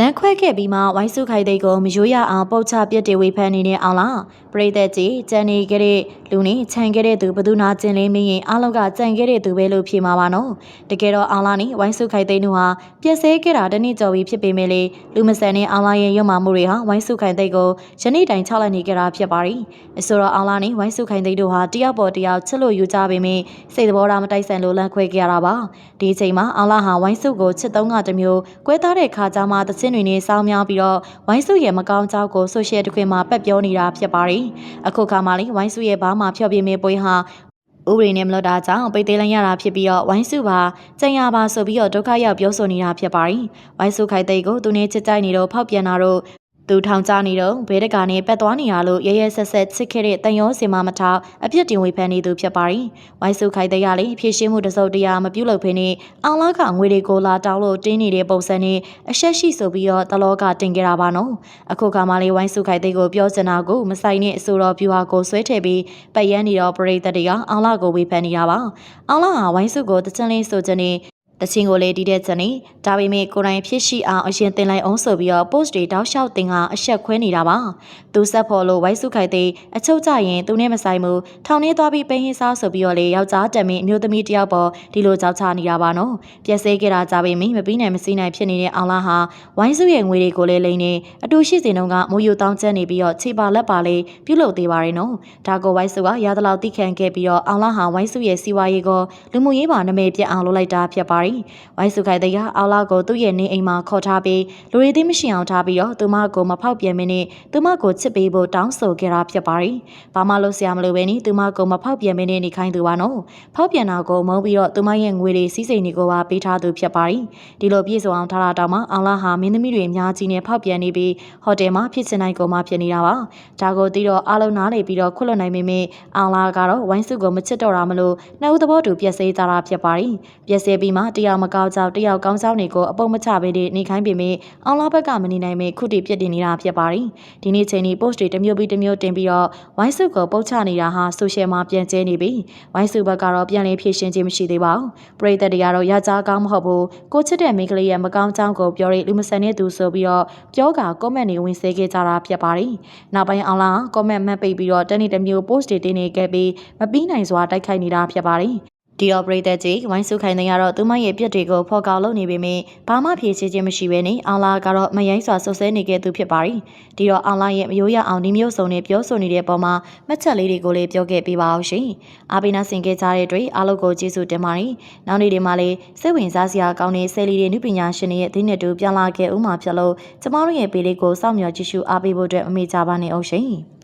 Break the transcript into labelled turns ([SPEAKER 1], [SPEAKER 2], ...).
[SPEAKER 1] လမ်းခွဲခဲ့ပြီးမှဝိုင်းစုခိုင်သိတ်ကိုမယိုးရအောင်ပုတ်ချပြစ်တေဝေဖန်နေတဲ့အောင်လားပရိသတ်ကြီးကြံနေခဲ့တဲ့လူနေခြံခဲ့တဲ့သူဘသူနာကျင်လေးမင်းရင်အားလုံးကကြံခဲ့တဲ့သူပဲလို့ဖြေမှာပါနော်တကယ်တော့အောင်လားနဲ့ဝိုင်းစုခိုင်သိတ်တို့ဟာပြက်ဆဲခဲ့တာတနည်းကျော်ပြီးဖြစ်ပေမဲ့လေလူမဆန်တဲ့အောင်လားရဲ့ရုံမာမှုတွေဟာဝိုင်းစုခိုင်သိတ်ကိုယနေ့တိုင်ချလိုက်နေကြတာဖြစ်ပါရီအဆိုတော့အောင်လားနဲ့ဝိုင်းစုခိုင်သိတ်တို့ဟာတယောက်ပေါ်တယောက်ချစ်လို့ယူကြပေမဲ့စိတ်သဘောထားမတိုက်ဆိုင်လို့လမ်းခွဲခဲ့ရတာပါဒီအချိန်မှာအောင်လားဟာဝိုင်းစုကိုချစ်သုံးကတစ်မျိုးကွဲသားတဲ့ခါကြမှာသချင်းတွေနဲ့စောင်းမြောင်းပြီးတော့ဝိုင်းစုရဲ့မကောင်းကြောက်ကိုဆိုရှယ်တခွင်မှာပတ်ပြောနေတာဖြစ်ပါတယ်။အခုခါမှလေးဝိုင်းစုရဲ့ဘာမှဖျော်ပြမေပွဲဟာဥပဒေနဲ့မလွတ်တာကြောင့်ပိတ်သိမ်းလိုက်ရတာဖြစ်ပြီးတော့ဝိုင်းစုပါကြံရပါဆိုပြီးတော့ဒုက္ခရောက်ပြောဆိုနေတာဖြစ်ပါတယ်။ဝိုင်းစုခိုင်သိတ်ကိုသူနဲ့ချစ်ကြိုက်နေတော့ဖောက်ပြန်တာတော့ သူထောင်ချနေတော့ဘဲတကာနဲ့ပက်သွားနေရလို့ရဲရဲဆက်ဆက်ချစ်ခဲ့တဲ့တန်ရောစင်မမထောက်အပြစ်တင်ဝေဖန်နေသူဖြစ်ပါတယ်။ဝိုင်းစုခိုင်တဲ့ရလေဖြည့်ရှင်းမှုတစုံတရာမပြုလုပ်ဖ ೇನೆ အောင်လာကငွေတွေကိုလာတောင်းလို့တင်းနေတဲ့ပုံစံနဲ့အဆက်ရှိဆိုပြီးတော့တလောကတင်ကြတာပါနော်။အခုခါမှလေးဝိုင်းစုခိုင်တဲ့ကိုပြောစင်တာကိုမဆိုင်နဲ့အဆိုတော်ပြူဟာကိုဆွဲထည့်ပြီးပတ်ရမ်းနေတော့ပရိသတ်တွေကအောင်လာကိုဝေဖန်နေတာပါ။အောင်လာဟာဝိုင်းစုကိုတချင်လေးဆိုချင်နေ တချင်းကိုလေတီးတဲ့ချက်နေဒါပေမဲ့ကိုယ်တိုင်ဖြစ်ရှိအောင်အရင်တင်လိုက်အောင်ဆိုပြီးတော့ post တွေတောက်လျှောက်တင်ကအဆက်ခွဲနေတာပါသူဆက်ဖို့လို့ဝိုင်းစုခိုက်တဲ့အချုပ်ကြရင်သူနဲ့မဆိုင်ဘူးထောင်ထဲသွားပြီးပိန်ဟင်းစားဆိုပြီးတော့လေယောက်ျားတမင်အမျိုးသမီးတယောက်ပေါ်ဒီလိုကြောက်ချနေတာပါနော်ပြက်စဲခဲ့တာကြပေမဲ့မပြီးနိုင်မစည်းနိုင်ဖြစ်နေတဲ့အောင်လားဟာဝိုင်းစုရဲ့ငွေတွေကိုလည်းလိမ့်နေအတူရှိစဉ်တုန်းကမိုးယူတောင်းကျနေပြီးတော့ခြေပါလက်ပါလေးပြုတ်လုသေးပါရဲ့နော်ဒါကိုဝိုင်းစုကရသလောက်တိခံခဲ့ပြီးတော့အောင်လားဟာဝိုင်းစုရဲ့စီဝါရေးကိုလူမှုရေးပါနမဲပြတ်အောင်လုပ်လိုက်တာဖြစ်ပါတယ်။ဝိုင်းစုခိုင်တဲ့ကအောက်လာကိုသူ့ရဲ့နေအိမ်မှာခေါ်ထားပြီးလူရီသိမရှိအောင်ထားပြီးတော့သူမကိုမဖောက်ပြန်မင်းနဲ့သူမကိုချစ်ပေးဖို့တောင်းဆိုခဲ့တာဖြစ်ပါတယ်။ဘာမှလုပ်စရာမလိုပဲနေသူမကိုမဖောက်ပြန်မင်းနဲ့နေခိုင်းသူပါနော်။ဖောက်ပြန်တာကိုမုန်းပြီးတော့သူမရဲ့ငွေတွေစီးစိမ်တွေကိုပါပေးထားသူဖြစ်ပါတယ်။ဒီလိုပြည့်စုံအောင်ထားတာတောင်မှအောင်လာဟာမင်းသမီးတွေအများကြီးနဲ့ဖောက်ပြန်နေပြီးဟိုတယ်မှာဖြစ်စင်နိုင်ကိုမှဖြစ်နေတာပါ။ဒါကိုသိတော့အားလုံးနားလေပြီးတော့ခွတ်လွတ်နိုင်ပေမဲ့အောင်လာကတော့ဝိုင်းစုကိုမချစ်တော့တာမလို့နှစ်ဦးသဘောတူပြက်စေးကြတာဖြစ်ပါတယ်။ပြက်စေးပြီးမှတရားမကောက်ကြောက်တယောက်ကောင်းဆောင်တွေကိုအပုံမချပေးတဲ့နေခိုင်းပေမဲ့အောင်လာဘက်ကမနေနိုင်မဲ့ခုတည်ပြစ်တင်နေတာဖြစ်ပါတယ်။ဒီနေ့ချိန်ဒီ post တွေတစ်မျိုးပြီးတစ်မျိုးတင်ပြီးတော့ဝိုင်းစုကိုပုတ်ချနေတာဟာ social မှာပြန်ကျဲနေပြီ။ဝိုင်းစုဘက်ကတော့ပြန်လည်ဖြည့်ရှင်းခြင်းမရှိသေးပါဘူး။ပရိသတ်တွေကတော့ရကြားကောင်းမဟုတ်ဘူး။ကိုချစ်တဲ့မိန်းကလေးရဲ့မကောင်းကြောင်းကိုပြောရလူမဆန်တဲ့သူဆိုပြီးတော့ပြောက comment တွေဝင်စေခဲ့ကြတာဖြစ်ပါတယ်။နောက်ပိုင်းအောင်လာ comment မှတ်ပိတ်ပြီးတော့တနေ့တစ်မျိုး post တွေတင်နေခဲ့ပြီးမပြီးနိုင်စွာတိုက်ခိုက်နေတာဖြစ်ပါတယ်။ ဒီ operator ကြီးဝိုင်းစုခိုင်တဲ့ကတော့သူမရဲ့ပြက်တွေကိုဖော်ကောက်လုပ်နေပေမဲ့ဘာမှဖြေချခြင်းမရှိဘဲနဲ့အောင်လာကတော့မယိုင်းစွာဆွဆဲနေခဲ့သူဖြစ်ပါတယ်။ဒီတော့အောင်လာရဲ့မယိုးရအောင်ဒီမျိုးစုံနဲ့ပြောဆိုနေတဲ့ပုံမှာမှတ်ချက်လေးတွေကိုလည်းပြောခဲ့ပေးပါအောင်ရှင်။အားပေးနာဆင်ခဲ့ကြတဲ့အတွက်အားလုံးကိုကျေးဇူးတင်ပါတယ်။နောက်နေ့ဒီမှာလည်းစိတ်ဝင်စားစရာကောင်းတဲ့ဆယ်လီတွေနုပညာရှင်တွေရဲ့အသင်းနဲ့တူပြန်လာခဲ့ဦးမှာဖြစ်လို့ကျမတို့ရဲ့ပေလေးကိုစောင့်မျှော်ကြည့်ရှုအားပေးဖို့အတွက်မမေ့ကြပါနဲ့အောင်ရှင်။